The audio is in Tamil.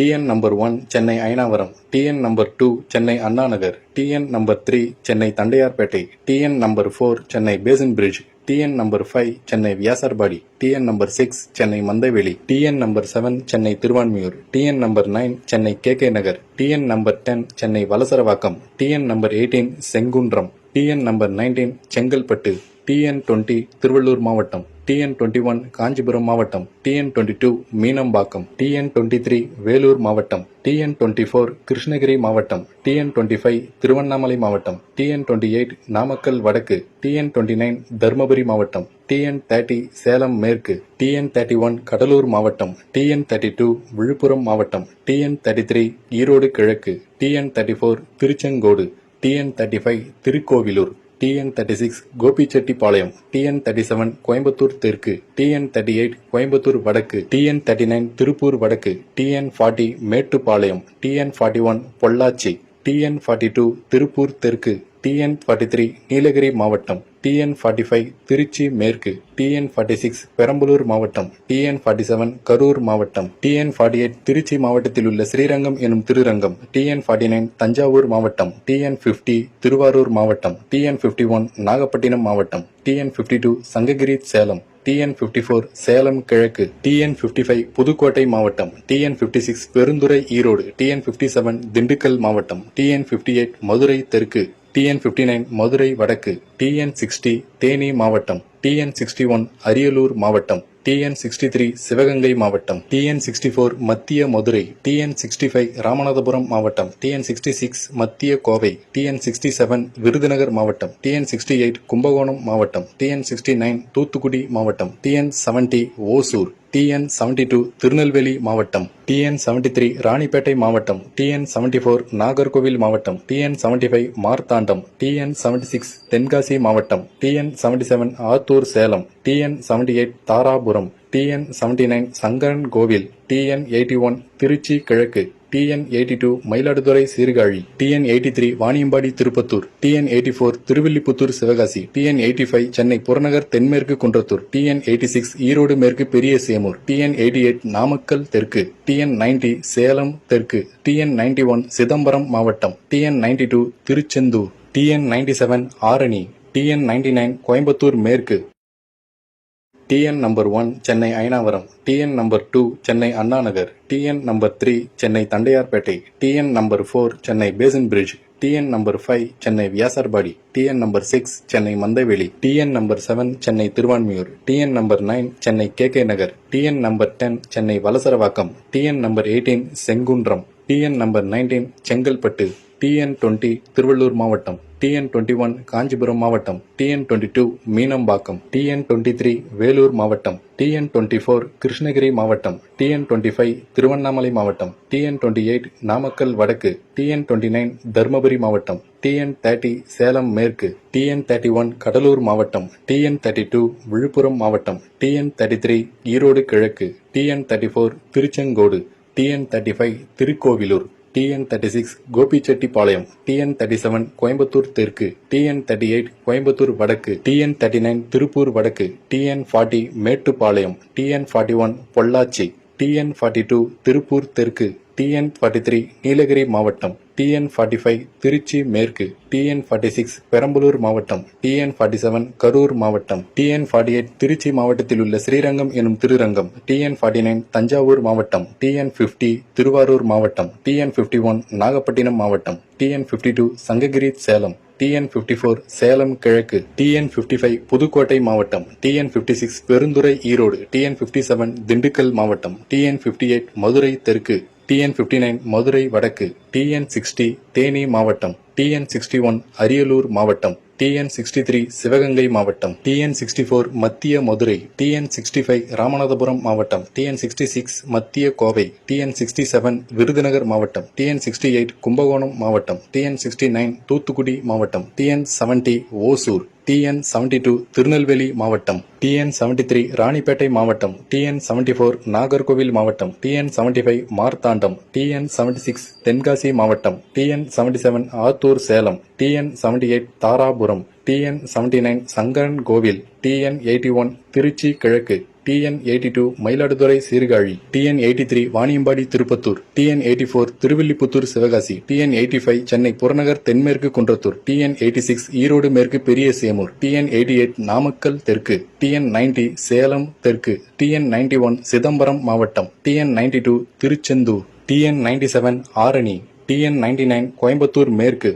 TN number one Chennai Ayanavaram TN number two Chennai Anna Nagar TN number three Chennai Tondiarpet TN number four Chennai Basin Bridge TN number five Chennai Vyasarpadi TN number six Chennai Mandaveli TN number seven Chennai Thiruvanmiyur TN number nine Chennai K K Nagar TN number ten Chennai Valasaravakkam TN number eighteen Sengunram TN number nineteen Chengalpattu TN twenty Tiruvallur மாவட்டம் டிஎன் டுவெண்ட்டி ஒன் காஞ்சிபுரம் மாவட்டம் TN twenty two Meenambakkam TN twenty three Vellore மாவட்டம் டிஎன் டுவெண்ட்டி ஃபோர் கிருஷ்ணகிரி மாவட்டம் டிஎன் டுவெண்ட்டி ஃபைவ் திருவண்ணாமலை மாவட்டம் டிஎன் டுவெண்ட்டி எயிட் நாமக்கல் வடக்கு டிஎன் டுவெண்ட்டி நைன் தருமபுரி மாவட்டம் டிஎன் தேர்ட்டி சேலம் மேற்கு டிஎன் தேர்ட்டி ஒன் கடலூர் மாவட்டம் டிஎன் தேர்ட்டி டூ விழுப்புரம் மாவட்டம் டிஎன் தேர்ட்டி த்ரீ ஈரோடு கிழக்கு TN thirty four Tiruchengode TN thirty five Tirukoilur TN thirty six Gobichettipalayam TN thirty seven Coimbatore தெற்கு டிஎன் தேர்ட்டி எயிட் கோயம்புத்தூர் வடக்கு டிஎன் தேர்ட்டி நைன் திருப்பூர் வடக்கு TN forty Mettupalayam TN forty one Pollachi TN forty two Tiruppur தெற்கு டிஎன் ஃபார்ட்டி த்ரீ நீலகிரி மாவட்டம் டிஎன் ஃபார்ட்டி ஃபைவ் திருச்சி மேற்கு டிஎன் ஃபார்ட்டி சிக்ஸ் பெரம்பலூர் மாவட்டம் டிஎன் ஃபார்ட்டி செவன் கரூர் மாவட்டம் டிஎன் ஃபார்ட்டி எயிட் திருச்சி மாவட்டத்தில் உள்ள ஸ்ரீரங்கம் எனும் Tirurangam TN forty nine Thanjavur மாவட்டம் டிஎன் ஃபிஃப்டி திருவாரூர் மாவட்டம் டிஎன் ஃபிஃப்டி ஒன் நாகப்பட்டினம் மாவட்டம் TN fifty two Sankagiri Salem TN fifty four Salem கிழக்கு டிஎன் ஃபிஃப்டி ஃபைவ் புதுக்கோட்டை மாவட்டம் TN fifty six Perundurai Erode TN fifty seven Dindigul மாவட்டம் டிஎன் ஃபிஃப்டி எயிட் மதுரை தெற்கு டிஎன் ஃபிஃப்டி நைன் மதுரை வடக்கு. டிஎன் சிக்ஸ்டி தேனி மாவட்டம். டிஎன் சிக்ஸ்டி ஒன் அரியலூர் மாவட்டம். டிஎன் சிக்ஸ்டி த்ரீ சிவகங்கை மாவட்டம் டிஎன் சிக்ஸ்டி ஃபோர் மத்திய Madurai TN sixty five Ramanathapuram மாவட்டம் டிஎன் சிக்ஸ்டி சிக்ஸ் மத்திய Kovai TN sixty seven Virudhunagar மாவட்டம் டிஎன் சிக்ஸ்டி எயிட் கும்பகோணம் மாவட்டம் டிஎன் சிக்ஸ்டி நைன் தூத்துக்குடி மாவட்டம் TN seventy Hosur TN seventy two Tirunelveli மாவட்டம் டிஎன் செவன்டி த்ரீ ராணிப்பேட்டை மாவட்டம் டிஎன் செவன்டி ஃபோர் நாகர்கோவில் மாவட்டம் TN seventy five Marthandam TN seventy six Tenkasi மாவட்டம் TN seventy seven Attur Salem TN seventy eight Dharapuram TN seventy nine Sankaran Kovil TN eighty one Tiruchi கிழக்கு TN eighty two Mayiladuthurai Sirkazhi TN eighty three Vaniyambadi Tirupattur TN eighty four Srivilliputhur Sivakasi TN eighty five Chennai புறநகர் தென்மேற்கு Kundrathur TN eighty six Erode மேற்கு Periya Semur TN eighty eight Namakkal தெற்கு டிஎன் நைன்டி சேலம் தெற்கு டிஎன் நைன்டி ஒன் சிதம்பரம் மாவட்டம் TN ninety two Tiruchendur TN ninety seven Arani TN ninety nine Coimbatore மேற்கு TN number one Chennai Ayanavaram TN number two Chennai Anna Nagar TN number three Chennai Tondiarpet TN number four Chennai Basin Bridge TN number five Chennai Vyasarpadi TN number six Chennai Mandaveli TN number seven Chennai Thiruvanmiyur TN number nine Chennai K K Nagar TN number ten Chennai Valasaravakkam TN number eighteen Sengunram TN number nineteen Chengalpattu TN twenty Tiruvallur மாவட்டம் டிஎன் டுவெண்ட்டி ஒன் காஞ்சிபுரம் மாவட்டம் TN twenty two Meenambakkam TN twenty three Vellore மாவட்டம் டிஎன் டுவெண்ட்டி ஃபோர் கிருஷ்ணகிரி மாவட்டம் டிஎன் டுவெண்ட்டி ஃபைவ் திருவண்ணாமலை மாவட்டம் டிஎன் டுவெண்ட்டி எயிட் நாமக்கல் வடக்கு டிஎன் டுவெண்ட்டி நைன் தருமபுரி மாவட்டம் டிஎன் தேர்ட்டி சேலம் மேற்கு டிஎன் தேர்ட்டி ஒன் கடலூர் மாவட்டம் டிஎன் தேர்ட்டி டூ விழுப்புரம் மாவட்டம் டிஎன் தேர்ட்டி த்ரீ ஈரோடு கிழக்கு TN thirty four Tiruchengode TN thirty five Tirukoilur TN thirty six Gobichettipalayam TN thirty seven Coimbatore தெற்கு டிஎன் தேர்ட்டி எயிட் கோயம்புத்தூர் வடக்கு டிஎன் தேர்ட்டி நைன் திருப்பூர் வடக்கு TN forty Mettupalayam TN forty one Pollachi TN forty two Tiruppur தெற்கு டிஎன் ஃபார்ட்டி த்ரீ நீலகிரி மாவட்டம் டிஎன் ஃபார்ட்டி ஃபைவ் திருச்சி மேற்கு டிஎன் ஃபார்ட்டி சிக்ஸ் பெரம்பலூர் மாவட்டம் டிஎன் ஃபார்ட்டி செவன் கரூர் மாவட்டம் டிஎன் ஃபார்ட்டி எயிட் திருச்சி மாவட்டத்தில் உள்ள ஸ்ரீரங்கம் எனும் Tirurangam TN forty nine Thanjavur மாவட்டம் டிஎன் ஃபிஃப்டி திருவாரூர் மாவட்டம் டிஎன் ஃபிஃப்டி ஒன் நாகப்பட்டினம் மாவட்டம் TN fifty two Sankagiri Salem TN fifty four Salem கிழக்கு டிஎன் ஃபிஃப்டி ஃபைவ் புதுக்கோட்டை மாவட்டம் TN fifty six Perundurai Erode TN fifty seven Dindigul மாவட்டம் டிஎன் பிப்டி எயிட் மதுரை தெற்கு டிஎன் ஃபிஃப்டி நைன் மதுரை வடக்கு டிஎன் சிக்ஸ்டி தேனி மாவட்டம் டிஎன் சிக்ஸ்டி ஒன் அரியலூர் மாவட்டம். டிஎன் சிக்ஸ்டி த்ரீ சிவகங்கை மாவட்டம் டிஎன் சிக்ஸ்டி ஃபோர் மத்திய Madurai TN sixty five Ramanathapuram மாவட்டம் டிஎன் சிக்ஸ்டி சிக்ஸ் மத்திய Kovai TN sixty seven Virudhunagar மாவட்டம் டிஎன் சிக்ஸ்டி எயிட் கும்பகோணம் மாவட்டம் டிஎன் சிக்ஸ்டி நைன் தூத்துக்குடி மாவட்டம் TN seventy Hosur. TN seventy two Tirunelveli மாவட்டம் டிஎன் செவன்டி த்ரீ ராணிப்பேட்டை மாவட்டம் டிஎன் செவன்டி ஃபோர் நாகர்கோவில் மாவட்டம் TN seventy five Marthandam TN seventy six Tenkasi மாவட்டம் TN seventy seven Attur Salem TN seventy eight Dharapuram TN seventy nine Sankaran Kovil TN eighty one Tiruchi கிழக்கு TN eighty two Mayiladuthurai Sirkazhi TN eighty three Vaniyambadi Tirupattur TN eighty four Srivilliputhur Sivakasi TN eighty five Chennai புறநகர் தென்மேற்கு Kundrathur TN eighty six Erode மேற்கு Periya Semur TN eighty eight Namakkal தெற்கு டிஎன் நைன்டி சேலம் தெற்கு டிஎன் நைன்டி ஒன் சிதம்பரம் மாவட்டம் TN ninety two Tiruchendur TN ninety seven Arani TN ninety nine Coimbatore மேற்கு